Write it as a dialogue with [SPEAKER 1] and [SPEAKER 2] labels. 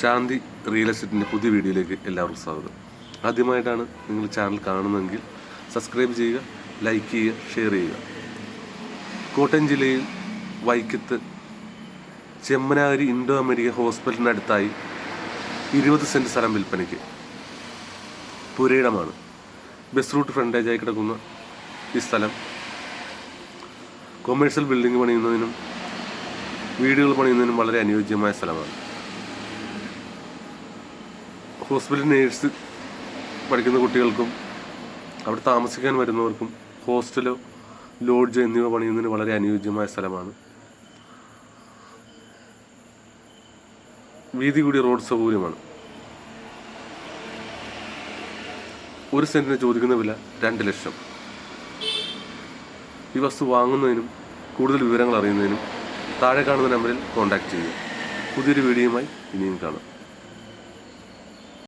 [SPEAKER 1] ശാന്തി real എസ്റ്റേറ്റിന്റെ പുതിയ വീഡിയോയിലേക്ക് എല്ലാവർക്കും സ്വാഗതം. ആദ്യമായിട്ടാണ് നിങ്ങൾ ചാനൽ കാണുന്നതെങ്കിൽ സബ്സ്ക്രൈബ് ചെയ്യുക ലൈക്ക് ചെയ്യുക ഷെയർ ചെയ്യുക. കോട്ടയം ജില്ലയിൽ വൈക്കത്ത് ചെമ്മനാരി ഇൻഡോ അമേരിക്ക ഹോസ്പിറ്റലിനടുത്തായി ഇരുപത് സെന്റ് സ്ഥലം വിൽപ്പനയ്ക്ക് പുരയിടമാണ്. ബസ് റൂട്ട് ഫ്രണ്ടേജായി കിടക്കുന്ന ഈ സ്ഥലം. കൊമേഴ്സ്യൽ ബിൽഡിംഗ് പണിയുന്നതിനും വീടുകൾ പണിയുന്നതിനും വളരെ അനുയോജ്യമായ സ്ഥലമാണ്. ഹോസ്പിറ്റൽ നേഴ്സ് പഠിക്കുന്ന കുട്ടികൾക്കും അവിടെ താമസിക്കാൻ വരുന്നവർക്കും ഹോസ്റ്റലോ ലോഡ്ജ് എന്നിവ പണിയുന്നതിന് വളരെ അനുയോജ്യമായ സ്ഥലമാണ്. വീതി കൂടിയ റോഡ് സൗകര്യമാണ്. ഒരു സെന്റിന് ചോദിക്കുന്ന വില രണ്ട് ലക്ഷം. ഈ വസ്തു വാങ്ങുന്നതിനും കൂടുതൽ വിവരങ്ങൾ അറിയുന്നതിനും താഴെ കാണുന്ന നമ്പറിൽ കോൺടാക്റ്റ് ചെയ്യുക. പുതിയൊരു വീഡിയോയുമായി ഇനിയും കാണാം.